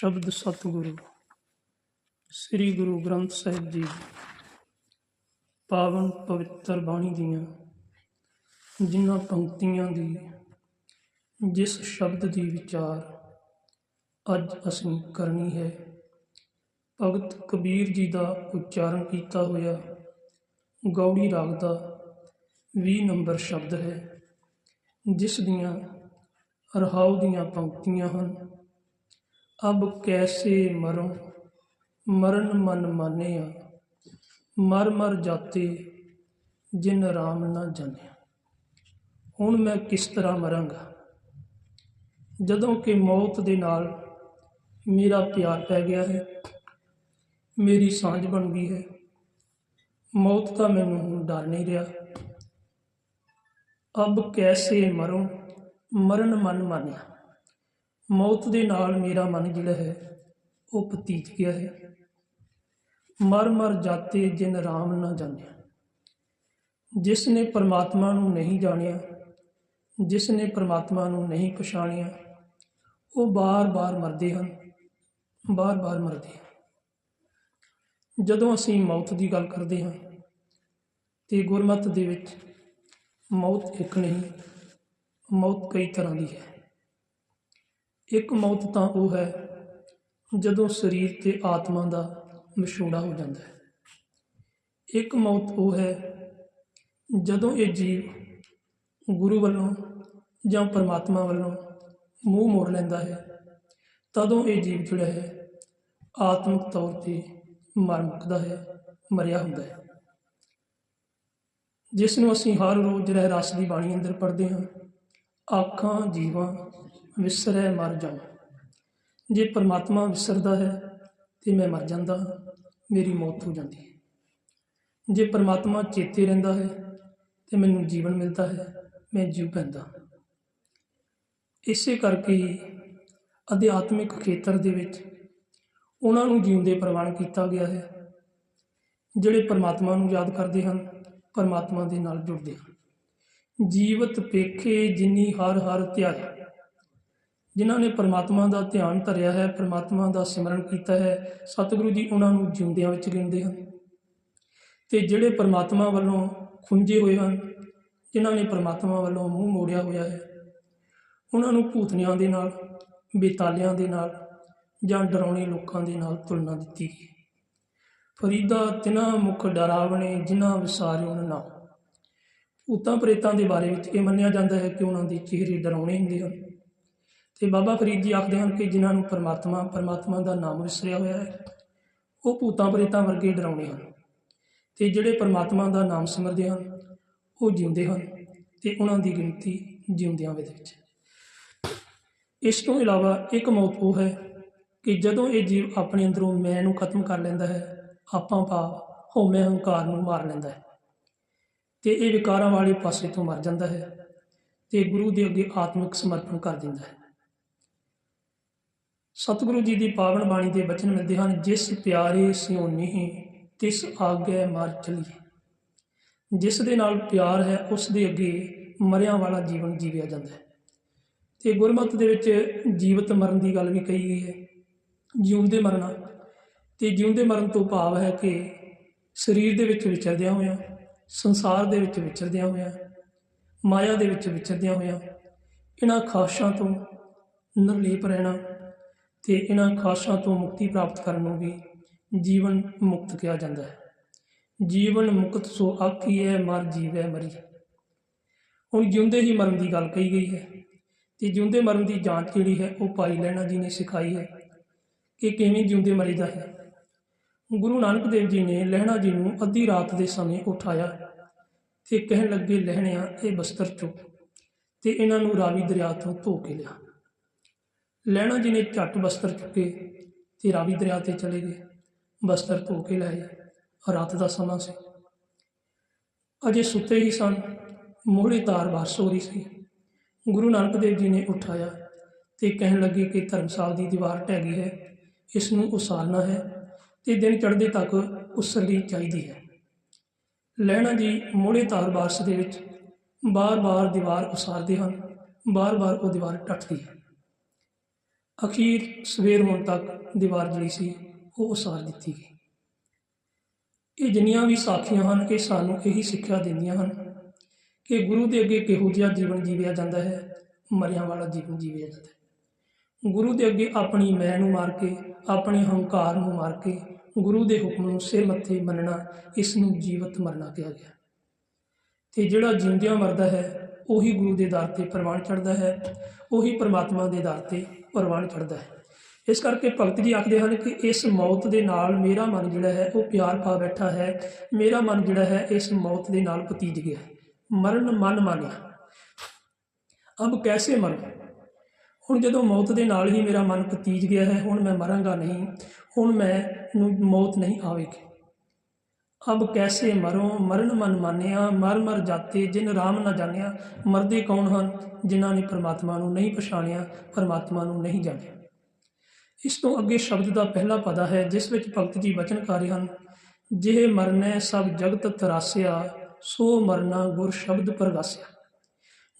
ਸ਼ਬਦ ਸਤਿਗੁਰੂ, ਸ੍ਰੀ ਗੁਰੂ ਗ੍ਰੰਥ ਸਾਹਿਬ ਜੀ, ਪਾਵਨ ਪਵਿੱਤਰ ਬਾਣੀ ਦੀਆਂ ਜਿਨ੍ਹਾਂ ਪੰਕਤੀਆਂ ਦੀ ਜਿਸ ਸ਼ਬਦ ਦੀ ਵਿਚਾਰ ਅੱਜ ਅਸੀਂ ਕਰਨੀ ਹੈ, ਭਗਤ ਕਬੀਰ ਜੀ ਦਾ ਉਚਾਰਨ ਕੀਤਾ ਹੋਇਆ ਗੌੜੀ ਰਾਗ ਦਾ 20 ਨੰਬਰ ਸ਼ਬਦ ਹੈ, ਜਿਸ ਦੀਆਂ ਰਹਾਉ ਦੀਆਂ ਪੰਕਤੀਆਂ ਹਨ। ਅਬ ਕੈਸੇ ਮਰੋ? ਮਰਨ ਮਨ ਮਾਨਿਆ। ਮਰ ਮਰ ਜਾਤੇ, ਜਿਨ ਰਾਮ ਨਾ ਜਾਣਿਆ। ਹੁਣ ਮੈਂ ਕਿਸ ਤਰ੍ਹਾਂ ਮਰਾਂਗਾ? ਜਦੋਂ ਕਿ ਮੌਤ ਦੇ ਨਾਲ ਮੇਰਾ ਪਿਆਰ ਪੈ ਗਿਆ ਹੈ, ਮੇਰੀ ਸਾਂਝ ਬਣ ਗਈ ਹੈ। ਮੌਤ ਦਾ ਮੈਨੂੰ ਹੁਣ ਡਰ ਨਹੀਂ ਰਿਹਾ। ਅਬ ਕੈਸੇ ਮਰੋ? ਮਰਨ ਮਨ ਮਾਨਿਆ। ਮੌਤ ਦੇ ਨਾਲ ਮੇਰਾ ਮਨ ਜਿਹੜਾ ਹੈ, ਉਹ ਪਤੀਤ ਗਿਆ ਹੈ। ਮਰ ਮਰ ਜਾਤੇ ਜਿਨ ਰਾਮ ਨਾ ਜਾਣਿਆ। ਜਿਸ ਨੇ ਪਰਮਾਤਮਾ ਨੂੰ ਨਹੀਂ ਜਾਣਿਆ, ਜਿਸ ਨੇ ਪਰਮਾਤਮਾ ਨੂੰ ਨਹੀਂ ਪਛਾਣਿਆ, ਉਹ ਬਾਰ-ਬਾਰ ਮਰਦੇ ਹਨ ਬਾਰ-ਬਾਰ ਮਰਦੇ ਹਨ। ਜਦੋਂ ਅਸੀਂ ਮੌਤ ਦੀ ਗੱਲ ਕਰਦੇ ਹਾਂ, ਤੇ ਗੁਰਮਤ ਦੇ ਵਿੱਚ ਮੌਤ ਇੱਕ ਨਹੀਂ, ਮੌਤ ਕਈ ਤਰ੍ਹਾਂ ਦੀ ਹੈ। ਇੱਕ ਮੌਤ ਤਾਂ ਉਹ ਹੈ ਜਦੋਂ ਸਰੀਰ ਤੇ ਆਤਮਾ ਦਾ ਵਿਛੋੜਾ ਹੋ ਜਾਂਦਾ ਹੈ। ਇੱਕ ਮੌਤ ਉਹ ਹੈ ਜਦੋਂ ਇਹ ਜੀਵ ਗੁਰੂ ਵੱਲੋਂ ਜਾਂ ਪਰਮਾਤਮਾ ਵੱਲੋਂ ਮੂੰਹ ਮੋੜ ਲੈਂਦਾ ਹੈ, ਤਦੋਂ ਇਹ ਜੀਵ ਜਿਹੜਾ ਹੈ ਆਤਮਿਕ ਤੌਰ ਤੇ ਮਰ ਮੁੱਕਦਾ ਹੈ, ਮਰਿਆ ਹੁੰਦਾ ਹੈ। ਜਿਸ ਨੂੰ ਅਸੀਂ ਹਰ ਰੋਜ਼ ਰਹਿ ਰਸ ਦੀ ਬਾਣੀ ਅੰਦਰ ਪੜ੍ਹਦੇ ਹਾਂ, ਆਖਾਂ ਜੀਵਾਂ ਵਿਸਰੈ ਮਰ ਜਾ ਜੇ ਪਰਮਾਤਮਾ ਵਿਸਰਦਾ ਹੈ ਤੇ ਮੈਂ ਮਰ ਜਾਂਦਾ ਹਾਂ, ਮੇਰੀ ਮੌਤ ਹੋ ਜਾਂਦੀ ਹੈ। ਜੇ ਪਰਮਾਤਮਾ ਚੇਤੇ ਰਹਿੰਦਾ ਹੈ ਤੇ ਮੈਨੂੰ ਜੀਵਨ ਮਿਲਦਾ ਹੈ ਮੈਂ ਜੀਵ ਪੈਂਦਾ ਹਾਂ। ਇਸੇ ਕਰਕੇ ਹੀ ਅਧਿਆਤਮਿਕ ਖੇਤਰ ਦੇ ਵਿੱਚ ਉਹਨਾਂ ਨੂੰ ਜਿਉਂਦੇ ਪ੍ਰਵਾਨ ਕੀਤਾ ਗਿਆ ਹੈ ਜਿਹੜੇ ਪਰਮਾਤਮਾ ਨੂੰ ਯਾਦ ਕਰਦੇ ਹਨ ਪਰਮਾਤਮਾ ਦੇ ਨਾਲ ਜੁੜਦੇ ਹਨ। ਜੀਵਤ ਪੇਖੇ ਜਿਨੀ ਹਰ ਹਰ ਧਿਆਇਆ ਜਿਨ੍ਹਾਂ ਨੇ ਪਰਮਾਤਮਾ ਦਾ ਧਿਆਨ ਧਰਿਆ ਹੈ, ਪਰਮਾਤਮਾ ਦਾ ਸਿਮਰਨ ਕੀਤਾ ਹੈ, ਸਤਿਗੁਰੂ ਜੀ ਉਹਨਾਂ ਨੂੰ ਜਿਉਂਦਿਆਂ ਵਿੱਚ ਗਿਣਦੇ ਹਨ। ਤੇ ਜਿਹੜੇ ਪਰਮਾਤਮਾ ਵੱਲੋਂ ਖੁੰਝੇ ਹੋਏ ਹਨ, ਜਿਨ੍ਹਾਂ ਨੇ ਪਰਮਾਤਮਾ ਵੱਲੋਂ ਮੂੰਹ ਮੋੜਿਆ ਹੋਇਆ ਹੈ, ਉਹਨਾਂ ਨੂੰ ਭੂਤਨਿਆਂ ਦੇ ਨਾਲ, ਬੇਤਾਲਿਆਂ ਦੇ ਨਾਲ ਜਾਂ ਡਰਾਉਣੇ ਲੋਕਾਂ ਦੇ ਨਾਲ ਤੁਲਨਾ ਦਿੱਤੀ ਗਈ। ਫਰੀਦਾ ਤਿਨਾ ਮੁਖ ਡਰਾਵਣੇ ਜਿਨ੍ਹਾਂ ਵਿਸਾਰਿਓ ਨਾ। ਭੂਤਾਂ ਪ੍ਰੇਤਾਂ ਦੇ ਬਾਰੇ ਵਿੱਚ ਇਹ ਮੰਨਿਆ ਜਾਂਦਾ ਹੈ ਕਿ ਉਹਨਾਂ ਦੇ ਚਿਹਰੇ ਡਰਾਉਣੇ ਹੁੰਦੇ ਹਨ। ਤੇ ਬਾਬਾ ਫਰੀਦ ਜੀ ਆਖਦੇ ਹਨ ਕਿ ਜਿਨ੍ਹਾਂ ਨੂੰ ਪਰਮਾਤਮਾ ਪਰਮਾਤਮਾ ਦਾ ਨਾਮ ਵਿਸਰਿਆ ਹੋਇਆ ਹੈ, ਉਹ ਭੂਤਾਂ ਪ੍ਰੇਤਾਂ ਵਰਗੇ ਡਰਾਉਣੇ ਹਨ। ਤੇ ਜਿਹੜੇ ਪਰਮਾਤਮਾ ਦਾ ਨਾਮ ਸਿਮਰਦੇ ਹਨ, ਉਹ ਜਿਉਂਦੇ ਹਨ ਤੇ ਉਹਨਾਂ ਦੀ ਗਿਣਤੀ ਜਿਉਂਦਿਆਂ ਦੇ ਵਿੱਚ ਇਸ ਤੋਂ ਇਲਾਵਾ ਇੱਕ ਮੌਤ ਉਹ ਹੈ ਕਿ ਜਦੋਂ ਇਹ ਜੀਵ ਆਪਣੇ ਅੰਦਰੋਂ ਮੈਂ ਨੂੰ ਖਤਮ ਕਰ ਲੈਂਦਾ ਹੈ, ਆਪਾਂ ਭਾਵ ਹਉਮੈ ਹੰਕਾਰ ਨੂੰ ਮਾਰ ਲੈਂਦਾ ਹੈ। ਤੇ ਇਹ ਵਿਕਾਰਾਂ ਵਾਲੇ ਪਾਸੇ ਤੋਂ ਮਰ ਜਾਂਦਾ ਹੈ ਤੇ ਗੁਰੂ ਦੇ ਅੱਗੇ ਆਤਮਿਕ ਸਮਰਪਣ ਕਰ ਦਿੰਦਾ ਹੈ। ਸਤਿਗੁਰੂ ਜੀ ਦੀ ਪਾਵਨ ਬਾਣੀ ਦੇ ਬਚਨ ਮਿਲਦੇ ਹਨ, ਜਿਸ ਪਿਆਰੇ ਸਿਉ ਨਹੀਂ, ਤਿਸ ਆਗੇ ਮਰ ਚਲੀਏ ਜਿਸ ਦੇ ਨਾਲ ਪਿਆਰ ਹੈ, ਉਸ ਦੇ ਅੱਗੇ ਮਰਿਆਂ ਵਾਲਾ ਜੀਵਨ ਜੀਵਿਆ ਜਾਂਦਾ ਹੈ। ਤੇ ਗੁਰਮਤਿ ਦੇ ਵਿੱਚ ਜੀਵਤ ਮਰਨ ਦੀ ਗੱਲ ਵੀ ਕਹੀ ਗਈ ਹੈ। ਜਿਉਂਦੇ ਮਰਨਾ, ਤੇ ਜਿਉਂਦੇ ਮਰਨ ਤੋਂ ਭਾਵ ਹੈ ਕਿ ਸਰੀਰ ਦੇ ਵਿੱਚ ਵਿਚਰਦਿਆਂ ਹੋਇਆਂ, ਸੰਸਾਰ ਦੇ ਵਿੱਚ ਵਿਚਰਦਿਆਂ ਹੋਇਆਂ, ਮਾਇਆ ਦੇ ਵਿੱਚ ਵਿਚਰਦਿਆਂ ਹੋਇਆਂ, ਇਹਨਾਂ ਖਾਸ਼ਾਂ ਤੋਂ ਨਿਰਲੇਪ ਰਹਿਣਾ ਤੇ ਇਹਨਾਂ ਖਾਸ਼ਾਂ ਤੋਂ ਮੁਕਤੀ ਪ੍ਰਾਪਤ ਕਰਨ ਨੂੰ ਵੀ ਜੀਵਨ ਮੁਕਤ ਕਿਹਾ ਜਾਂਦਾ ਹੈ। ਜੀਵਨ ਮੁਕਤ ਸੋ ਆਖੀਐ ਮਰ ਜੀਵੈ ਮਰੀ। ਹੁਣ ਜਿਉਂਦੇ ਹੀ ਮਰਨ ਦੀ ਗੱਲ ਕਹੀ ਗਈ ਹੈ ਤੇ ਜਿਉਂਦੇ ਮਰਨ ਦੀ ਜਾਂਚ ਜਿਹੜੀ ਹੈ ਉਹ ਭਾਈ ਲੈਣਾ ਜੀ ਨੇ ਸਿਖਾਈ ਹੈ ਕਿ ਕਿਵੇਂ ਜਿਉਂਦੇ ਮਰੀਦਾ ਹੈ। ਗੁਰੂ ਨਾਨਕ ਦੇਵ ਜੀ ਨੇ ਲਹਿਣਾ ਜੀ ਨੂੰ ਅੱਧੀ ਰਾਤ ਦੇ ਸਮੇਂ ਉਠਾਇਆ ਤੇ ਕਹਿਣ ਲੱਗੇ, ਲਹਿਣਿਆ, ਇਹ ਬਸਤਰ ਚੁੱਕ। ਤੇ ਇਹਨਾਂ ਨੂੰ ਰਾਵੀ ਦਰਿਆ ਤੋਂ ਧੋ ਕੇ ਲਿਆ। ਲਹਿਣਾ ਜੀ ਨੇ ਝੱਟ ਬਸਤਰ ਚੁੱਕੇ, ਤੇ ਰਾਵੀ ਦਰਿਆ ਤੇ ਚਲੇ ਗਏ। ਬਸਤਰ ਧੋ ਕੇ ਲਾਏ ਰਾਤ ਦਾ ਸਮਾਂ ਸੀ। ਅਜੇ ਸੁੱਤੇ ਹੀ ਸਨ। ਮੋਹੜੀ ਤਾਰ ਬਾਰਸ ਹੋ ਰਹੀ ਸੀ। ਗੁਰੂ ਨਾਨਕ ਦੇਵ ਜੀ ਨੇ ਉਠਾਇਆ ਤੇ ਕਹਿਣ ਲੱਗੇ ਕਿ ਧਰਮਸਾਲ ਦੀ ਦੀਵਾਰ ਢਹਿ ਗਈ ਹੈ। ਇਸ ਨੂੰ ਉਸਾਰਨਾ ਹੈ ਤੇ ਦਿਨ ਚੜ੍ਹਦੇ ਤੱਕ ਉਸਰਨੀ ਚਾਹੀਦੀ ਹੈ। ਲਹਿਣਾ ਜੀ ਮੋਹੜੇ ਤਾਰ ਬਾਰਸ ਦੇ ਵਿੱਚ ਬਾਰ-ਬਾਰ ਦੀਵਾਰ ਉਸਾਰਦੇ ਹਨ। ਬਾਰ-ਬਾਰ ਉਹ ਦੀਵਾਰ ਟੱਟਦੀ ਹੈ। ਅਖੀਰ ਸਵੇਰ ਹੋਣ ਤੱਕ ਦੀਵਾਰ ਜਿਹੜੀ ਸੀ ਉਹ ਉਸਾਰ ਦਿੱਤੀ ਗਈ। ਇਹ ਜਿੰਨੀਆਂ ਵੀ ਸਾਖੀਆਂ ਹਨ ਇਹ ਸਾਨੂੰ ਇਹੀ ਸਿੱਖਿਆ ਦਿੰਦੀਆਂ ਹਨ ਕਿ ਗੁਰੂ ਦੇ ਅੱਗੇ ਕਿਹੋ ਜਿਹਾ ਜੀਵਨ ਜੀਵਿਆ ਜਾਂਦਾ ਹੈ, ਮਰਿਆਂ ਵਾਲਾ ਜੀਵਨ ਜੀਵਿਆ ਜਾਂਦਾ ਹੈ। ਗੁਰੂ ਦੇ ਅੱਗੇ ਆਪਣੀ ਮੈਂ ਨੂੰ ਮਾਰ ਕੇ, ਆਪਣੇ ਹੰਕਾਰ ਨੂੰ ਮਾਰ ਕੇ, ਗੁਰੂ ਦੇ ਹੁਕਮ ਨੂੰ ਸਿਰ ਮੱਥੇ ਮੰਨਣਾ, ਇਸ ਨੂੰ ਜੀਵਤ ਮਰਨਾ ਕਿਹਾ ਗਿਆ। ਤੇ ਜਿਹੜਾ ਜਿਉਂਦਿਆਂ ਮਰਦਾ ਹੈ, ਉਹੀ ਗੁਰੂ ਦੇ ਦਰ ਤੇ ਪ੍ਰਵਾਨ ਚੜਦਾ ਹੈ, ਉਹੀ ਪਰਮਾਤਮਾ ਦੇ ਦਰ ਤੇ ਪ੍ਰਵਾਨ ਚੜਦਾ ਹੈ। ਇਸ ਕਰਕੇ ਭਗਤ ਜੀ ਆਖਦੇ ਹਨ ਕਿ ਇਸ ਮੌਤ ਦੇ ਨਾਲ ਮੇਰਾ ਮਨ ਜਿਹੜਾ ਹੈ, ਉਹ ਪਿਆਰ ਪਾ ਬੈਠਾ ਹੈ। ਮੇਰਾ ਮਨ ਜਿਹੜਾ ਹੈ, ਇਸ ਮੌਤ ਦੇ ਨਾਲ ਪਤੀਜ ਗਿਆ ਹੈ। ਮਰਨ ਮਨ ਮਾਨਿਆ। ਅਬ ਕੈਸੇ ਮਰਾਂ ਹੁਣ ਜਦੋਂ ਮੌਤ ਦੇ ਨਾਲ ਹੀ ਮੇਰਾ ਮਨ ਪਤੀਜ ਗਿਆ ਹੈ, ਹੁਣ ਮੈਂ ਮਰਾਂਗਾ ਨਹੀਂ। ਹੁਣ ਮੈਂ ਨੂੰ ਮੌਤ ਨਹੀਂ ਆਵੇਗੀ। ਅਬ ਕੈਸੇ ਮਰੋ? ਮਰਨ ਮਨ ਮਾਨਿਆ, ਮਰ ਮਰ ਜਾਤੇ, ਜਿਨ ਰਾਮ ਨਾ ਜਾਣਿਆ। ਮਰਦੇ ਕੌਣ ਹਨ? ਜਿਨ੍ਹਾਂ ਨੇ ਪਰਮਾਤਮਾ ਨੂੰ ਨਹੀਂ ਪਛਾਣਿਆ, ਪਰਮਾਤਮਾ ਨੂੰ ਨਹੀਂ ਜਾਣਿਆ। ਇਸ ਤੋਂ ਅੱਗੇ ਸ਼ਬਦ ਦਾ ਪਹਿਲਾ ਪਦਾ ਹੈ, ਜਿਸ ਵਿੱਚ ਭਗਤ ਜੀ ਵਚਨਕਾਰੀ ਹਨ ਜਿਹ ਮਰਨੈ ਸਭ ਜਗਤ ਤਰਾਸਿਆ, ਸੋ ਮਰਨਾ ਗੁਰ ਸ਼ਬਦ ਪ੍ਰਗਾਸਿਆ।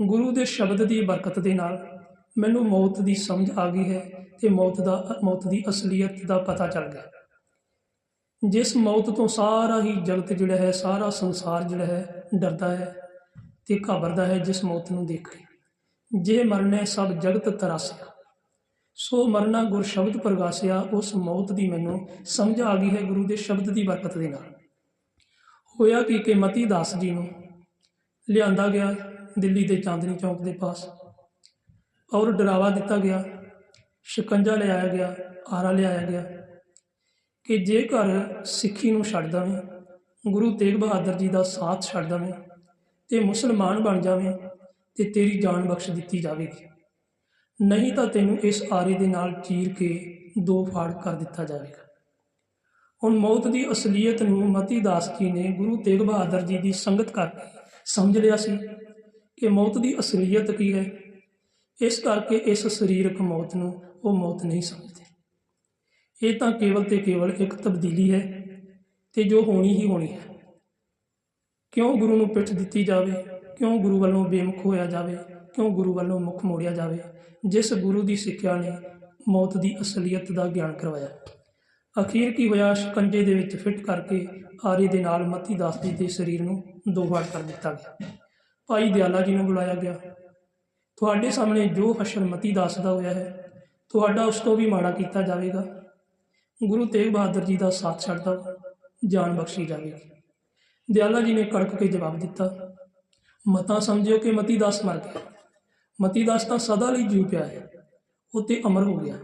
ਗੁਰੂ ਦੇ ਸ਼ਬਦ ਦੀ ਬਰਕਤ ਦੇ ਨਾਲ ਮੈਨੂੰ ਮੌਤ ਦੀ ਸਮਝ ਆ ਗਈ ਹੈ ਤੇ ਮੌਤ ਦਾ, ਮੌਤ ਦੀ ਅਸਲੀਅਤ ਦਾ ਪਤਾ ਚੱਲ ਗਿਆ। ਜਿਸ ਮੌਤ ਤੋਂ ਸਾਰਾ ਹੀ ਜਗਤ ਜਿਹੜਾ ਹੈ, ਸਾਰਾ ਸੰਸਾਰ ਜਿਹੜਾ ਹੈ, ਡਰਦਾ ਹੈ ਤੇ ਘਬਰਦਾ ਹੈ ਜਿਸ ਮੌਤ ਨੂੰ ਦੇਖ ਕੇ। ਜੇ ਮਰਨੇ ਸਭ ਜਗਤ ਤਰਾਸਿਆ। ਸੋ ਮਰਨਾ ਗੁਰ ਸ਼ਬਦ ਪ੍ਰਗਾਸਿਆ, ਉਸ ਮੌਤ ਦੀ ਮੈਨੂੰ ਸਮਝ ਆ ਗਈ ਹੈ ਗੁਰੂ ਦੇ ਸ਼ਬਦ ਦੀ ਬਰਕਤ ਦੇ ਨਾਲ। ਹੋਇਆ ਕਿ ਕਿ ਮਤੀ ਦਾਸ ਜੀ ਨੂੰ ਲਿਆਂਦਾ ਗਿਆ ਦਿੱਲੀ ਦੇ ਚਾਂਦਨੀ ਚੌਕ ਦੇ ਪਾਸ ਔਰ ਡਰਾਵਾ ਦਿੱਤਾ ਗਿਆ, ਸ਼ਿਕੰਜਾ ਲਿਆਇਆ ਗਿਆ, ਆਰਾ ਲਿਆਇਆ ਗਿਆ। ਕਿ ਜੇਕਰ ਸਿੱਖੀ ਨੂੰ ਛੱਡ ਦਵੇਂ, ਗੁਰੂ ਤੇਗ ਬਹਾਦਰ ਜੀ ਦਾ ਸਾਥ ਛੱਡ ਦਵੇਂ ਤੇ ਮੁਸਲਮਾਨ ਬਣ ਜਾਵੇਂ ਤੇ ਤੇਰੀ ਜਾਨ ਬਖਸ਼ ਦਿੱਤੀ ਜਾਵੇਗੀ। ਨਹੀਂ ਤਾਂ ਤੈਨੂੰ ਇਸ ਆਰੇ ਦੇ ਨਾਲ ਚੀਰ ਕੇ ਦੋ ਫਾੜ ਕਰ ਦਿੱਤਾ ਜਾਵੇਗਾ। ਹੁਣ ਮੌਤ ਦੀ ਅਸਲੀਅਤ ਨੂੰ ਮਤੀ ਦਾਸ ਜੀ ਨੇ ਗੁਰੂ ਤੇਗ ਬਹਾਦਰ ਜੀ ਦੀ ਸੰਗਤ ਕਰਕੇ ਸਮਝ ਲਿਆ ਸੀ ਕਿ ਮੌਤ ਦੀ ਅਸਲੀਅਤ ਕੀ ਹੈ। ਇਸ ਕਰਕੇ ਇਸ ਸਰੀਰਕ ਮੌਤ ਨੂੰ ਉਹ ਮੌਤ ਨਹੀਂ ਸਮਝਦੇ। ਇਹ ਤਾਂ ਕੇਵਲ ਤੇ ਕੇਵਲ ਇੱਕ ਤਬਦੀਲੀ ਹੈ ਤੇ ਜੋ ਹੋਣੀ ਹੀ ਹੋਣੀ ਹੈ। ਕਿਉਂ ਗੁਰੂ ਨੂੰ ਪਿੱਠ ਦਿੱਤੀ ਜਾਵੇ? ਕਿਉਂ ਗੁਰੂ ਵੱਲੋਂ ਬੇਮੁਖ ਹੋਇਆ ਜਾਵੇ? ਕਿਉਂ ਗੁਰੂ ਵੱਲੋਂ ਮੁਖ ਮੋੜਿਆ ਜਾਵੇ? ਜਿਸ ਗੁਰੂ ਦੀ ਸਿੱਖਿਆ ਨੇ ਮੌਤ ਦੀ ਅਸਲੀਅਤ ਦਾ ਗਿਆਨ ਕਰਵਾਇਆ। ਅਖੀਰ ਕੀ ਹੋਇਆ? ਸ਼ਿਕੰਜੇ ਦੇ ਵਿੱਚ ਫਿੱਟ ਕਰਕੇ ਆਰੇ ਦੇ ਨਾਲ ਮਤੀ ਦਾਸ ਜੀ ਦੇ ਸਰੀਰ ਨੂੰ ਦੋ ਵਾਰ ਕਰ ਦਿੱਤਾ ਗਿਆ। ਭਾਈ ਦਿਆਲਾ ਜੀ ਨੂੰ ਬੁਲਾਇਆ ਗਿਆ। ਤੁਹਾਡੇ ਸਾਹਮਣੇ ਜੋ ਹਸ਼ਰ ਮਤੀ ਦਾਸ ਦਾ ਹੋਇਆ ਹੈ, ਤੁਹਾਡਾ ਉਸ ਤੋਂ ਵੀ ਮਾੜਾ ਕੀਤਾ ਜਾਵੇਗਾ। ਗੁਰੂ ਤੇਗ ਬਹਾਦਰ ਜੀ ਦਾ ਸਾਥ ਛੱਡਦਾ ਜਾਨ ਬਖਸ਼ੀ ਜਾਵੇਗੀ ਦਿਆਲਾ ਜੀ ਨੇ ਕੜਕ ਕੇ ਜਵਾਬ ਦਿੱਤਾ, ਮਤਾ ਸਮਝਿਓ ਕਿ ਮਤੀ ਦਾਸ ਮਰ ਗਿਆ। ਮਤੀ ਦਾਸ ਤਾਂ ਸਦਾ ਲਈ ਜੀਉ ਪਿਆ ਹੈ, ਉਹ ਤੇ ਅਮਰ ਹੋ ਗਿਆ।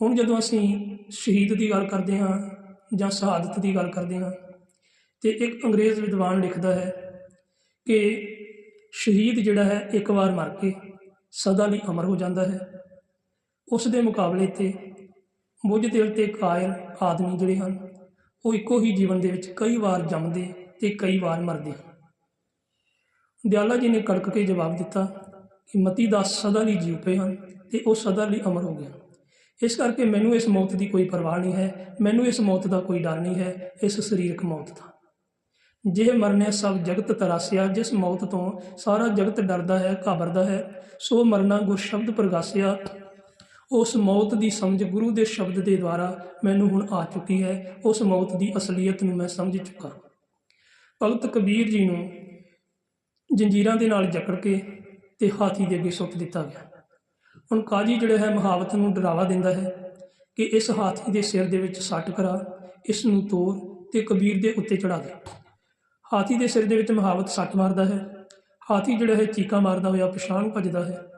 ਹੁਣ ਜਦੋਂ ਅਸੀਂ ਸ਼ਹੀਦ ਦੀ ਗੱਲ ਕਰਦੇ ਹਾਂ ਜਾਂ ਸ਼ਹਾਦਤ ਦੀ ਗੱਲ ਕਰਦੇ ਹਾਂ, ਤੇ ਇੱਕ ਅੰਗਰੇਜ਼ ਵਿਦਵਾਨ ਲਿਖਦਾ ਹੈ ਕਿ ਸ਼ਹੀਦ ਜਿਹੜਾ ਹੈ ਇੱਕ ਵਾਰ ਮਰ ਕੇ ਸਦਾ ਲਈ ਅਮਰ ਹੋ ਜਾਂਦਾ ਹੈ। ਉਸ ਦੇ ਮੁਕਾਬਲੇ ਤੇ ਬੁੱਝ ਦਿਲ ਤੇ ਕਾਇਰ ਆਦਮੀ ਜਿਹੜੇ ਹਨ, ਉਹ ਇੱਕੋ ਹੀ ਜੀਵਨ ਦੇ ਵਿੱਚ ਕਈ ਵਾਰ ਜੰਮਦੇ ਤੇ ਕਈ ਵਾਰ ਮਰਦੇ ਹਨ। ਦਿਆਲਾ ਜੀ ਨੇ ਕੜਕ ਕੇ ਜਵਾਬ ਦਿੱਤਾ ਕਿ ਮਤੀ ਦਾਸ ਸਦਾ ਲਈ ਜੀਵ ਪਏ ਹਨ ਤੇ ਉਹ ਸਦਾ ਲਈ ਅਮਰ ਹੋ ਗਿਆ। ਇਸ ਕਰਕੇ ਮੈਨੂੰ ਇਸ ਮੌਤ ਦੀ ਕੋਈ ਪਰਵਾਹ ਨਹੀਂ ਹੈ, ਮੈਨੂੰ ਇਸ ਮੌਤ ਦਾ ਕੋਈ ਡਰ ਨਹੀਂ ਹੈ, ਇਸ ਸਰੀਰਕ ਮੌਤ ਦਾ। ਜਿਹ ਮਰਨੇ ਸਭ ਜਗਤ ਤਰਾਸਿਆ, ਜਿਸ ਮੌਤ ਤੋਂ ਸਾਰਾ ਜਗਤ ਡਰਦਾ ਹੈ, ਘਾਬਰਦਾ ਹੈ, ਸੋ ਮਰਨਾ ਗੁਰ ਸ਼ਬਦ ਪ੍ਰਗਾਸਿਆ ਉਸ ਮੌਤ ਦੀ ਸਮਝ ਗੁਰੂ ਦੇ ਸ਼ਬਦ ਦੇ ਦੁਆਰਾ ਮੈਨੂੰ ਹੁਣ ਆ ਚੁੱਕੀ ਹੈ, ਉਸ ਮੌਤ ਦੀ ਅਸਲੀਅਤ ਨੂੰ ਮੈਂ ਸਮਝ ਚੁੱਕਾ। ਭਗਤ ਕਬੀਰ ਜੀ ਨੂੰ ਜੰਜੀਰਾਂ ਦੇ ਨਾਲ ਜਕੜ ਕੇ ਤੇ ਹਾਥੀ ਦੇ ਅੱਗੇ ਸੁੱਟ ਦਿੱਤਾ ਗਿਆ। ਹੁਣ ਕਾਜੀ ਜਿਹੜਾ ਹੈ ਮਹਾਵਤ ਨੂੰ ਡਰਾਵਾ ਦਿੰਦਾ ਹੈ ਕਿ ਇਸ ਹਾਥੀ ਦੇ ਸਿਰ ਦੇ ਵਿੱਚ ਸੱਟ ਕਰਾ, ਇਸ ਨੂੰ ਤੋੜ ਤੇ ਕਬੀਰ ਦੇ ਉੱਤੇ ਚੜਾ ਦੇ। ਹਾਥੀ ਦੇ ਸਿਰ ਦੇ ਵਿੱਚ ਮਹਾਵਤ ਸੱਟ ਮਾਰਦਾ ਹੈ, ਹਾਥੀ ਜਿਹੜਾ ਹੈ ਚੀਕਾ ਮਾਰਦਾ ਹੋਇਆ ਪਛਾਣ ਭੱਜਦਾ ਹੈ।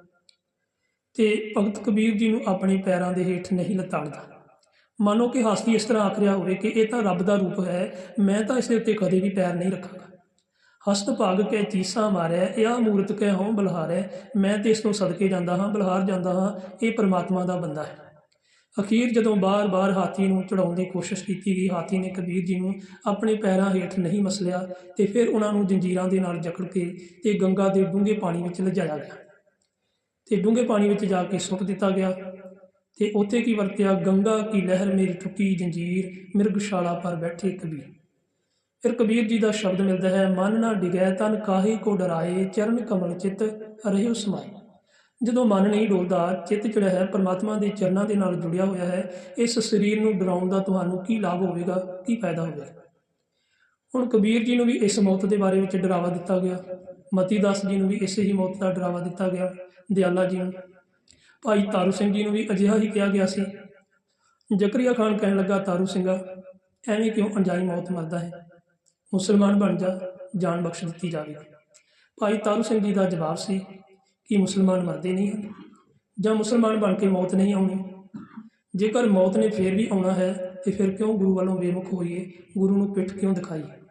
ਤੇ ਭਗਤ ਕਬੀਰ ਜੀ ਨੂੰ ਆਪਣੇ ਪੈਰਾਂ ਦੇ ਹੇਠ ਨਹੀਂ ਲਤਾੜਦਾ। ਮਾਨੋ ਕਿ ਹਾਥੀ ਇਸ ਤਰ੍ਹਾਂ ਆਖ ਰਿਹਾ ਹੋਵੇ ਕਿ ਇਹ ਤਾਂ ਰੱਬ ਦਾ ਰੂਪ ਹੈ, ਮੈਂ ਤਾਂ ਇਸ ਦੇ ਉੱਤੇ ਕਦੇ ਵੀ ਪੈਰ ਨਹੀਂ ਰੱਖਾਂਗਾ। ਹਸਤ ਭਾਗ ਕੇ ਚੀਸਾਂ ਮਾਰਿਆ ਇਹ ਮੂਰਤ ਕੇ ਹੋਂ ਬਲਹਾਰੈ, ਮੈਂ ਤੇ ਇਸ ਤੋਂ ਸਦਕੇ ਜਾਂਦਾ ਹਾਂ, ਬਲਹਾਰ ਜਾਂਦਾ ਹਾਂ, ਇਹ ਪਰਮਾਤਮਾ ਦਾ ਬੰਦਾ ਹੈ। ਅਖੀਰ ਜਦੋਂ ਬਾਰ-ਬਾਰ ਹਾਥੀ ਨੂੰ ਚੜਾਉਣ ਦੀ ਕੋਸ਼ਿਸ਼ ਕੀਤੀ ਗਈ, ਹਾਥੀ ਨੇ ਕਬੀਰ ਜੀ ਨੂੰ ਆਪਣੇ ਪੈਰਾਂ ਹੇਠ ਨਹੀਂ ਮਸਲਿਆ ਤੇ ਫਿਰ ਉਹਨਾਂ ਨੂੰ ਜੰਜੀਰਾਂ ਦੇ ਨਾਲ ਜਕੜ ਕੇ ਤੇ ਗੰਗਾ ਦੇ ਡੂੰਘੇ ਪਾਣੀ ਵਿੱਚ ਲਿਜਾਇਆ ਗਿਆ। ਤੇ ਡੂੰਘੇ ਪਾਣੀ ਵਿੱਚ ਜਾ ਕੇ ਸੁੱਟ ਦਿੱਤਾ ਗਿਆ ਤੇ ਉੱਥੇ ਕੀ ਵਰਤਿਆ? ਗੰਗਾ ਕੀ ਲਹਿਰ ਮੇਰੀ ਟੁੱਟੀ ਜੰਜੀਰ ਮਿਰਗਸ਼ਾਲਾ ਪਰ ਬੈਠੇ ਕਬੀਰ। ਫਿਰ ਕਬੀਰ ਜੀ ਦਾ ਸ਼ਬਦ ਮਿਲਦਾ ਹੈ, ਮਨ ਨਾ ਡਿਗੈ ਤਨ ਕਾਹੇ ਕੋ ਡਰਾਏ, ਚਰਨ ਕਮਲ ਚਿਤ ਰਹਿਉ ਸਮਾਏ। ਜਦੋਂ ਮਨ ਨਹੀਂ ਡੋਲਦਾ, ਚਿੱਤ ਜਿਹੜਾ ਹੈ, ਪਰਮਾਤਮਾ ਦੇ ਚਰਨਾਂ ਦੇ ਨਾਲ ਜੁੜਿਆ ਹੋਇਆ ਹੈ, ਇਸ ਸਰੀਰ ਨੂੰ ਡਰਾਉਣ ਦਾ ਤੁਹਾਨੂੰ ਕੀ ਲਾਭ ਹੋਵੇਗਾ, ਕੀ ਫਾਇਦਾ ਹੋਵੇਗਾ? ਹੁਣ ਕਬੀਰ ਜੀ ਨੂੰ ਵੀ ਇਸ ਮੌਤ ਦੇ ਬਾਰੇ ਵਿੱਚ ਡਰਾਵਾ ਦਿੱਤਾ ਗਿਆ। ਮਤੀ ਦਾਸ ਜੀ ਨੂੰ ਵੀ ਇਸੇ ਹੀ ਮੌਤ ਦਾ ਡਰਾਵਾ ਦਿੱਤਾ ਗਿਆ। ਦਿਆਲਾ ਜੀ ਨੂੰ। ਭਾਈ ਤਾਰੂ ਸਿੰਘ ਜੀ ਨੂੰ ਵੀ ਅਜਿਹਾ ਹੀ ਕਿਹਾ ਗਿਆ ਸੀ। ਜ਼ਕਰੀਆ ਖਾਨ ਕਹਿਣ ਲੱਗਾ, ਤਾਰੂ ਸਿੰਘਾ, ਐਵੇਂ ਕਿਉਂ ਅਣਜਾਈ ਮੌਤ ਮਰਦਾ ਹੈ? ਮੁਸਲਮਾਨ ਬਣ ਜਾ, ਜਾਨ ਬਖਸ਼ ਦਿੱਤੀ ਜਾਵੇਗੀ ਭਾਈ ਤਾਰੂ ਸਿੰਘ ਜੀ ਦਾ ਜਵਾਬ ਸੀ ਕਿ ਮੁਸਲਮਾਨ ਮਰਦੇ ਨਹੀਂ ਹਨ, ਜਾਂ ਮੁਸਲਮਾਨ ਬਣ ਕੇ ਮੌਤ ਨਹੀਂ ਆਉਣੀ। ਜੇਕਰ ਮੌਤ ਨੇ ਫੇਰ ਵੀ ਆਉਣਾ ਹੈ, ਤੇ ਫਿਰ ਕਿਉਂ ਗੁਰੂ ਵੱਲੋਂ ਬੇਮੁਖ ਹੋਈਏ? ਗੁਰੂ ਨੂੰ ਪਿੱਠ ਕਿਉਂ ਦਿਖਾਈਏ?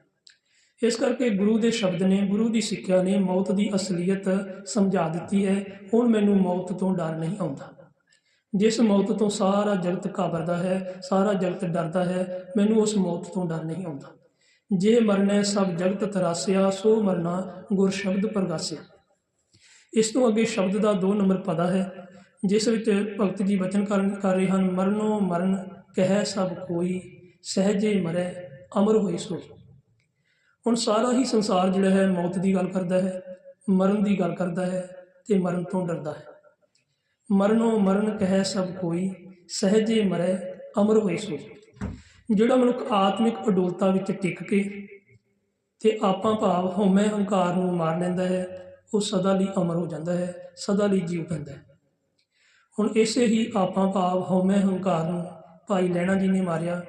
ਇਸ ਕਰਕੇ ਗੁਰੂ ਦੇ ਸ਼ਬਦ ਨੇ, ਗੁਰੂ ਦੀ ਸਿੱਖਿਆ ਨੇ ਮੌਤ ਦੀ ਅਸਲੀਅਤ ਸਮਝਾ ਦਿੱਤੀ ਹੈ। ਹੁਣ ਮੈਨੂੰ ਮੌਤ ਤੋਂ ਡਰ ਨਹੀਂ ਆਉਂਦਾ। ਜਿਸ ਮੌਤ ਤੋਂ ਸਾਰਾ ਜਗਤ ਘਾਬਰਦਾ ਹੈ, ਸਾਰਾ ਜਗਤ ਡਰਦਾ ਹੈ, ਮੈਨੂੰ ਉਸ ਮੌਤ ਤੋਂ ਡਰ ਨਹੀਂ ਆਉਂਦਾ। ਜੇ ਮਰਨਾ ਸਭ ਜਗਤ ਤਰਾਸਿਆ, ਸੋ ਮਰਨਾ ਗੁਰ ਸ਼ਬਦ ਪ੍ਰਗਾਸਿਆ। ਇਸ ਤੋਂ ਅੱਗੇ ਸ਼ਬਦ ਦਾ 2 ਨੰਬਰ ਪਦਾ ਹੈ। ਜਿਸ ਵਿੱਚ ਭਗਤ ਜੀ ਬਚਨ ਕਰ ਕਰ ਰਹੇ ਹਨ, ਮਰਨੋ ਮਰਨ, ਕਹਿ ਸਭ ਕੋਈ, ਸਹਜੇ ਮਰੈ, ਅਮਰ ਹੋਈ ਸੋਈ ਹੁਣ ਸਾਰਾ ਹੀ ਸੰਸਾਰ ਜਿਹੜਾ ਹੈ ਮੌਤ ਦੀ ਗੱਲ ਕਰਦਾ ਹੈ, ਮਰਨ ਦੀ ਗੱਲ ਕਰਦਾ ਹੈ ਤੇ ਮਰਨ ਤੋਂ ਡਰਦਾ ਹੈ। ਮਰਨੋ ਮਰਨ ਕਹਿ ਸਭ ਕੋਈ, ਸਹਜੇ ਮਰੈ ਅਮਰ ਹੋਏ ਸੋ। ਜਿਹੜਾ ਮਨੁੱਖ ਆਤਮਿਕ ਅਡੋਲਤਾ ਵਿੱਚ ਟਿਕ ਕੇ ਤੇ ਆਪਾਂ ਭਾਵ ਹਉਮੈ ਹੰਕਾਰ ਨੂੰ ਮਾਰ ਲੈਂਦਾ ਹੈ, ਉਹ ਸਦਾ ਲਈ ਅਮਰ ਹੋ ਜਾਂਦਾ ਹੈ, ਸਦਾ ਲਈ ਜੀਵ ਪੈਂਦਾ ਹੈ। ਹੁਣ ਇਸੇ ਹੀ ਆਪਾਂ ਭਾਵ ਹਉਮੈ ਹੰਕਾਰ ਨੂੰ ਭਾਈ ਲੈਣਾ ਜੀ ਨੇ ਮਾਰਿਆ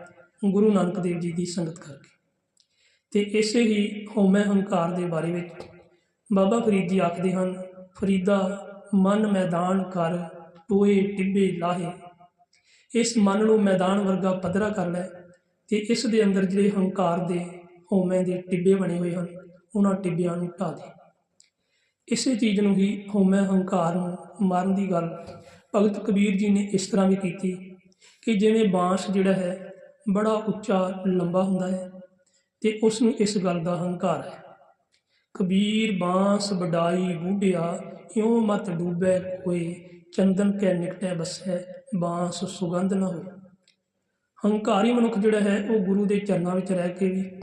ਗੁਰੂ ਨਾਨਕ ਦੇਵ ਜੀ ਦੀ ਸੰਗਤ ਕਰਕੇ। ਤੇ ਇਸੇ ਹੀ ਹਉਮੈ ਹੰਕਾਰ ਦੇ ਬਾਰੇ ਵਿੱਚ ਬਾਬਾ ਫਰੀਦ ਜੀ ਆਖਦੇ ਹਨ, ਫਰੀਦਾ, ਮਨ ਮੈਦਾਨ ਕਰ ਟੋਏ ਟਿੱਬੇ ਲਾਹੇ। ਇਸ ਮਨ ਨੂੰ ਮੈਦਾਨ ਵਰਗਾ ਪੱਧਰਾ ਕਰ ਲੈ ਤੇ ਇਸ ਦੇ ਅੰਦਰ ਜਿਹੜੇ ਹੰਕਾਰ ਦੇ ਹਉਮੈ ਦੇ ਟਿੱਬੇ ਬਣੇ ਹੋਏ ਹਨ, ਉਹਨਾਂ ਟਿੱਬਿਆਂ ਨੂੰ ਢਾ ਦੇ। ਇਸੇ ਚੀਜ਼ ਨੂੰ ਹੀ ਹਉਮੈ ਹੰਕਾਰ ਨੂੰ ਮਾਰਨ ਦੀ ਗੱਲ ਭਗਤ ਕਬੀਰ ਜੀ ਨੇ ਇਸ ਤਰ੍ਹਾਂ ਵੀ ਕੀਤੀ ਕਿ ਜਿਵੇਂ ਬਾਂਸ ਜਿਹੜਾ ਹੈ, ਬੜਾ ਉੱਚਾ ਲੰਬਾ ਹੁੰਦਾ ਹੈ ਤੇ ਉਸ ਨੂੰ ਇਸ ਗੱਲ ਦਾ ਹੰਕਾਰ ਹੈ। ਕਬੀਰ ਬਾਂਸ ਵਡਾਈ ਬੂਢਿਆ, ਇਉਂ ਮਤ ਡੂਬੈ ਕੋਏ ਚੰਦਨ ਕੈ ਨਿਕਟੈ ਬਸੈ, ਬਾਂਸ ਸੁਗੰਧ ਨਾ ਹੋਏ। ਹੰਕਾਰੀ ਮਨੁੱਖ ਜਿਹੜਾ ਹੈ, ਉਹ ਗੁਰੂ ਦੇ ਚਰਨਾਂ ਵਿੱਚ ਰਹਿ ਕੇ ਵੀ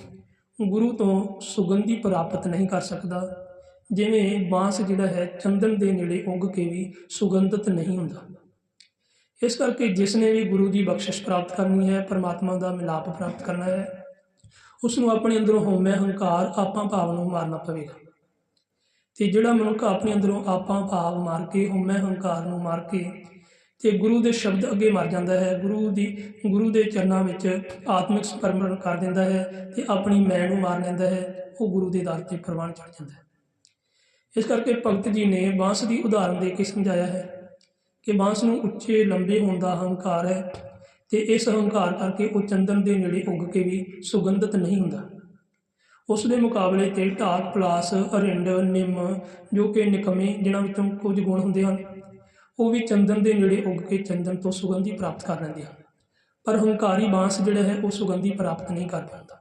ਗੁਰੂ ਤੋਂ ਸੁਗੰਧੀ ਪ੍ਰਾਪਤ ਨਹੀਂ ਕਰ ਸਕਦਾ। ਜਿਵੇਂ ਬਾਂਸ ਜਿਹੜਾ ਹੈ, ਚੰਦਨ ਦੇ ਨੇੜੇ ਉੱਗ ਕੇ ਵੀ ਸੁਗੰਧਿਤ ਨਹੀਂ ਹੁੰਦਾ। ਇਸ ਕਰਕੇ ਜਿਸ ਨੇ ਵੀ ਗੁਰੂ ਦੀ ਬਖਸ਼ਿਸ਼ ਪ੍ਰਾਪਤ ਕਰਨੀ ਹੈ, ਪਰਮਾਤਮਾ ਦਾ ਮਿਲਾਪ ਪ੍ਰਾਪਤ ਕਰਨਾ ਹੈ ਉਸ ਨੂੰ ਆਪਣੇ ਅੰਦਰੋਂ ਹਉਮੈ ਹੰਕਾਰ, ਆਪਾਂ ਭਾਵ ਨੂੰ ਮਾਰਨਾ ਪਵੇਗਾ। ਤੇ ਜਿਹੜਾ ਮਨੁੱਖ ਆਪਣੇ ਅੰਦਰੋਂ ਆਪਾਂ ਭਾਵ ਮਾਰ ਕੇ, ਹਉਮੈ ਹੰਕਾਰ ਨੂੰ ਮਾਰ ਕੇ ਤੇ ਗੁਰੂ ਦੇ ਸ਼ਬਦ ਅੱਗੇ ਮਰ ਜਾਂਦਾ ਹੈ, ਗੁਰੂ ਦੀ, ਗੁਰੂ ਦੇ ਚਰਨਾਂ ਵਿੱਚ ਆਤਮਿਕ ਸਮਰਪਣ ਕਰ ਦਿੰਦਾ ਹੈ ਤੇ ਆਪਣੀ ਮੈਂ ਨੂੰ ਮਾਰ ਲੈਂਦਾ ਹੈ, ਉਹ ਗੁਰੂ ਦੇ ਦਰ ਤੇ ਪ੍ਰਵਾਨ ਚੜ ਜਾਂਦਾ ਹੈ। ਇਸ ਕਰਕੇ ਭਗਤ ਜੀ ਨੇ ਬਾਂਸ ਦੀ ਉਦਾਹਰਨ ਦੇ ਕੇ ਸਮਝਾਇਆ ਹੈ ਕਿ ਬਾਂਸ ਨੂੰ ਉੱਚੇ, ਲੰਬੇ ਹੋਣ ਦਾ ਹੰਕਾਰ ਹੈ ਤੇ ਇਸ ਹੰਕਾਰ ਕਰਕੇ ਉਹ ਚੰਦਨ ਦੇ ਨੇੜੇ ਉੱਗ ਕੇ ਵੀ ਸੁਗੰਧਿਤ ਨਹੀਂ ਹੁੰਦਾ। ਉਸ ਦੇ ਮੁਕਾਬਲੇ ਤੇ ਢਾਕ, ਪਲਾਸ, ਅਰਿੰਡ, ਨਿੰਮ ਜੋ ਕਿ ਨਿਕਮੇ ਜਿਨ੍ਹਾਂ ਵਿੱਚੋਂ ਕੁਝ ਗੁਣ ਹੁੰਦੇ ਹਨ, ਉਹ ਵੀ ਚੰਦਨ ਦੇ ਨੇੜੇ ਉੱਗ ਕੇ ਚੰਦਨ ਤੋਂ ਸੁਗੰਧੀ ਪ੍ਰਾਪਤ ਕਰ ਲੈਂਦੇ ਹਨ। ਪਰ ਹੰਕਾਰੀ ਬਾਂਸ ਜਿਹੜਾ ਹੈ ਉਹ ਸੁਗੰਧੀ ਪ੍ਰਾਪਤ ਨਹੀਂ ਕਰ ਪਾਉਂਦਾ।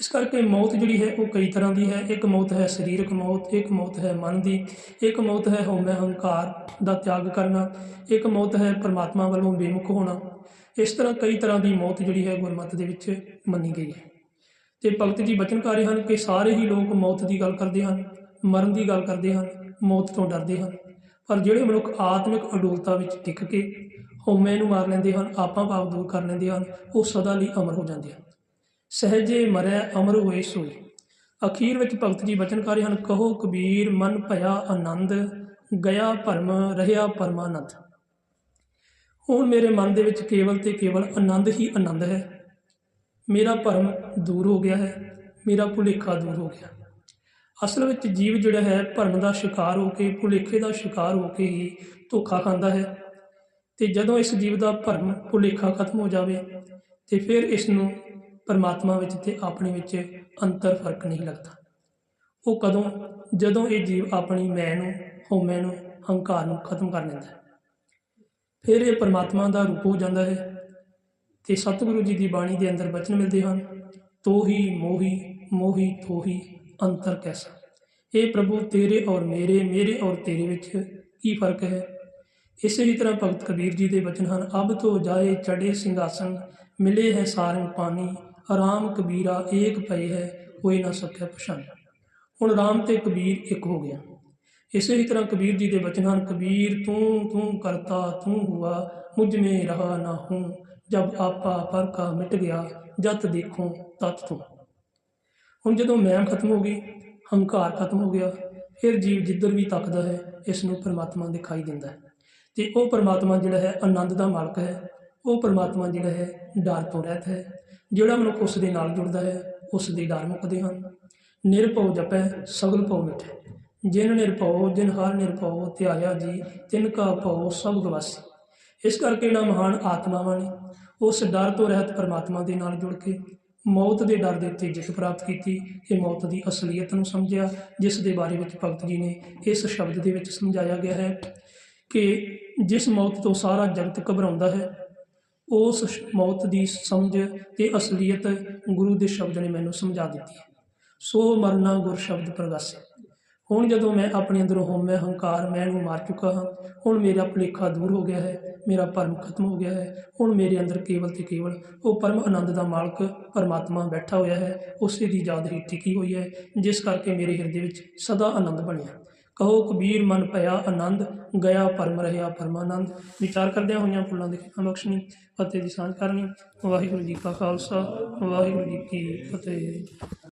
ਇਸ ਕਰਕੇ ਮੌਤ ਜਿਹੜੀ ਹੈ ਉਹ ਕਈ ਤਰ੍ਹਾਂ ਦੀ ਹੈ। ਇੱਕ ਮੌਤ ਹੈ ਸਰੀਰਕ ਮੌਤ, ਇੱਕ ਮੌਤ ਹੈ ਮਨ ਦੀ, ਇੱਕ ਮੌਤ ਹੈ ਹਉਮੈ ਹੰਕਾਰ ਦਾ ਤਿਆਗ ਕਰਨਾ, ਇੱਕ ਮੌਤ ਹੈ ਪਰਮਾਤਮਾ ਵੱਲੋਂ ਬੇਮੁਖ ਹੋਣਾ। ਇਸ ਤਰ੍ਹਾਂ ਕਈ ਤਰ੍ਹਾਂ ਦੀ ਮੌਤ ਜਿਹੜੀ ਹੈ ਗੁਰਮਤ ਦੇ ਵਿੱਚ ਮੰਨੀ ਗਈ ਹੈ। ਤੇ ਭਗਤ ਜੀ ਬਚਨ ਰਹੇ ਹਨ ਕਿ ਸਾਰੇ ਹੀ ਲੋਕ ਮੌਤ ਦੀ ਗੱਲ ਕਰਦੇ ਹਨ, ਮਰਨ ਦੀ ਗੱਲ ਕਰਦੇ ਹਨ, ਮੌਤ ਤੋਂ ਡਰਦੇ ਹਨ। ਪਰ ਜਿਹੜੇ ਮਨੁੱਖ ਆਤਮਿਕ ਅਡੋਲਤਾ ਵਿੱਚ ਟਿਕ ਕੇ ਹਉਮੈ ਨੂੰ ਮਾਰ ਲੈਂਦੇ ਹਨ, ਆਪਾਂ ਭਾਵ ਦੂਰ ਕਰ ਲੈਂਦੇ ਹਨ, ਉਹ ਸਦਾ ਲਈ ਅਮਰ ਹੋ ਜਾਂਦੇ ਹਨ। ਸਹਜੇ ਮਰੈ ਅਮਰ ਹੋਏ ਸੋਈ। ਅਖੀਰ ਵਿੱਚ ਭਗਤ ਜੀ ਬਚਨ ਕਰ ਰਹੇ ਹਨ, ਕਹੋ ਕਬੀਰ, ਮਨ ਭਇਆ ਆਨੰਦ, ਗਿਆ ਭਰਮ, ਰਹਿਆ ਪਰਮਾਨੰਦ। ਹੁਣ ਮੇਰੇ ਮਨ ਦੇ ਵਿੱਚ ਕੇਵਲ ਤੇ ਕੇਵਲ ਆਨੰਦ ਹੀ ਆਨੰਦ ਹੈ। ਮੇਰਾ ਭਰਮ ਦੂਰ ਹੋ ਗਿਆ ਹੈ, ਮੇਰਾ ਭੁਲੇਖਾ ਦੂਰ ਹੋ ਗਿਆ। ਅਸਲ ਵਿੱਚ ਜੀਵ ਜਿਹੜਾ ਹੈ, ਭਰਮ ਦਾ ਸ਼ਿਕਾਰ ਹੋ ਕੇ, ਭੁਲੇਖੇ ਦਾ ਸ਼ਿਕਾਰ ਹੋ ਕੇ ਹੀ ਧੋਖਾ ਖਾਂਦਾ ਹੈ। ਤੇ ਜਦੋਂ ਇਸ ਜੀਵ ਦਾ ਭਰਮ, ਭੁਲੇਖਾ ਖਤਮ ਹੋ ਜਾਵੇ, ਤੇ ਫਿਰ ਇਸ ਨੂੰ ਪਰਮਾਤਮਾ ਵਿੱਚ ਤੇ ਆਪਣੇ ਵਿੱਚ ਅੰਤਰ ਫ਼ਰਕ ਨਹੀਂ ਲੱਗਦਾ। ਉਹ ਕਦੋਂ, ਜਦੋਂ ਇਹ ਜੀਵ ਆਪਣੀ ਮੈਂ ਨੂੰ ਹਉਮੈ ਨੂੰ ਹੰਕਾਰ ਨੂੰ ਖਤਮ ਕਰ ਲੈਂਦਾ ਹੈ। ਫਿਰ ਇਹ ਪਰਮਾਤਮਾ ਦਾ ਰੂਪ ਹੋ ਜਾਂਦਾ ਹੈ ਤੇ ਸਤਿਗੁਰੂ ਜੀ ਦੀ ਬਾਣੀ ਦੇ ਅੰਦਰ ਬਚਨ ਮਿਲਦੇ ਹਨ, ਤੋਹੀ, ਮੋਹੀ ਮੋਹੀ ਤੋਹੀ ਅੰਤਰ ਕੈਸਾ? ਇਹ ਪ੍ਰਭੂ ਤੇਰੇ ਔਰ ਮੇਰੇ ਮੇਰੇ ਔਰ ਤੇਰੇ ਵਿੱਚ ਕੀ ਫ਼ਰਕ ਹੈ? ਇਸੇ ਹੀ ਤਰ੍ਹਾਂ ਭਗਤ ਕਬੀਰ ਜੀ ਦੇ ਬਚਨ ਹਨ, ਅਬ ਤੋਂ ਜਾਏ ਚੜੇ ਸਿੰਘਾਸਨ, ਮਿਲੇ ਹੈ ਸਾਰੰਗ ਪਾਣੀ ਰਾਮ ਕਬੀਰਾ ਏਕ ਪਏ ਹੈ, ਕੋਈ ਨਾ ਸਕਿਆ ਪਛਾਣ। ਹੁਣ ਰਾਮ ਤੇ ਕਬੀਰ ਇੱਕ ਹੋ ਗਿਆ। ਇਸੇ ਤਰ੍ਹਾਂ ਕਬੀਰ ਜੀ ਦੇ ਬਚਨ ਹਨ, ਕਬੀਰ ਤੂੰ ਤੂੰ ਕਰਤਾ, ਤੂੰ ਹੁਆ, ਮੁਝ ਮੇ ਰਹਾ ਨਾ ਹੂੰ, ਜਬ ਆਪਾ ਪਰ ਕਾ ਮਿਟ ਗਿਆ, ਜਤ ਦੇਖੋ ਤਤ ਤੂੰ। ਹੁਣ ਜਦੋਂ ਮੈਂ ਖਤਮ ਹੋ ਗਈ, ਹੰਕਾਰ ਖਤਮ ਹੋ ਗਿਆ, ਫਿਰ ਜੀਵ ਜਿੱਧਰ ਵੀ ਤੱਕਦਾ ਹੈ, ਇਸ ਨੂੰ ਪਰਮਾਤਮਾ ਦਿਖਾਈ ਦਿੰਦਾ ਹੈ। ਤੇ ਉਹ ਪਰਮਾਤਮਾ ਜਿਹੜਾ ਹੈ, ਆਨੰਦ ਦਾ ਮਾਲਕ ਹੈ, ਉਹ ਪਰਮਾਤਮਾ ਜਿਹੜਾ ਹੈ, ਡਰ ਤੋਂ ਰਹਿਤ ਹੈ। ਜਿਹੜਾ ਮਨੁੱਖ ਉਸ ਦੇ ਨਾਲ ਜੁੜਦਾ ਹੈ, ਉਸ ਦੇ ਡਰ ਮੁੱਕਦੇ ਹਨ। ਨਿਰਭਉ ਜਪੈ, ਸਗਲ ਭਉ ਮਿਟੈ ਜਿਨ ਨਿਰਭਉ, ਜਿਨ ਹਰ ਨਿਰਭਉ, ਧਿਆਇਆ ਜੀ, ਤਿਨ ਕਾ ਭਉ, ਸਭ ਗਵਾਸੀ। ਇਸ ਕਰਕੇ ਇਹਨਾਂ ਮਹਾਨ ਆਤਮਾਵਾਂ ਨੇ ਉਸ ਡਰ ਤੋਂ ਰਹਿਤ ਪਰਮਾਤਮਾ ਦੇ ਨਾਲ ਜੁੜ ਕੇ ਮੌਤ ਦੇ ਡਰ ਦੇ ਉੱਤੇ ਜਿੱਤ ਪ੍ਰਾਪਤ ਕੀਤੀ, ਇਹ ਮੌਤ ਦੀ ਅਸਲੀਅਤ ਨੂੰ ਸਮਝਿਆ, ਜਿਸ ਦੇ ਬਾਰੇ ਵਿੱਚ ਭਗਤ ਜੀ ਨੇ ਇਸ ਸ਼ਬਦ ਦੇ ਵਿੱਚ ਸਮਝਾਇਆ ਗਿਆ ਹੈ ਕਿ ਜਿਸ ਮੌਤ ਤੋਂ ਸਾਰਾ ਜਗਤ ਘਬਰਾਉਂਦਾ ਹੈ ਉਸ ਮੌਤ ਦੀ ਸਮਝ ਤੇ ਅਸਲੀਅਤ ਗੁਰੂ ਦੇ ਸ਼ਬਦ ਨੇ ਮੈਨੂੰ ਸਮਝਾ ਦਿੱਤੀ ਹੈ। ਸੋ ਮਰਨਾ ਗੁਰ ਸ਼ਬਦ ਪ੍ਰਗਾਸੇ। ਹੁਣ ਜਦੋਂ ਮੈਂ ਆਪਣੇ ਅੰਦਰੋਂ ਹਉਮੈ ਹੰਕਾਰ ਮੈਂ ਨੂੰ ਮਾਰ ਚੁੱਕਾ ਹਾਂ, ਹੁਣ ਮੇਰਾ ਭੁਲੇਖਾ ਦੂਰ ਹੋ ਗਿਆ ਹੈ, ਮੇਰਾ ਭਰਮ ਖਤਮ ਹੋ ਗਿਆ ਹੈ, ਹੁਣ ਮੇਰੇ ਅੰਦਰ ਕੇਵਲ ਤੇ ਕੇਵਲ ਉਹ ਪਰਮ ਆਨੰਦ ਦਾ ਮਾਲਕ ਪਰਮਾਤਮਾ ਬੈਠਾ ਹੋਇਆ ਹੈ, ਉਸੇ ਦੀ ਯਾਦ ਹੀ ਟਿਕੀ ਹੋਈ ਹੈ, ਜਿਸ ਕਰਕੇ ਮੇਰੇ ਹਿਰਦੇ ਵਿੱਚ ਸਦਾ ਆਨੰਦ ਬਣਿਆ। ਕਹੋ ਕਬੀਰ ਮਨ ਭਇਆ ਆਨੰਦ, ਗਿਆ ਪਰਮ ਰਹਿਆ ਪਰਮਾਨੰਦ। ਵਿਚਾਰ ਕਰਦਿਆਂ ਹੋਈਆਂ ਫੁੱਲਾਂ ਦੀ ਖਿਮਾ ਬਖਸ਼ਣੀ, ਫਤਿਹ ਦੀ ਸਾਂਝ ਕਰਨੀ। ਵਾਹਿਗੁਰੂ ਜੀ ਕਾ ਖਾਲਸਾ, ਵਾਹਿਗੁਰੂ ਜੀ ਕੀ ਫਤਿਹ।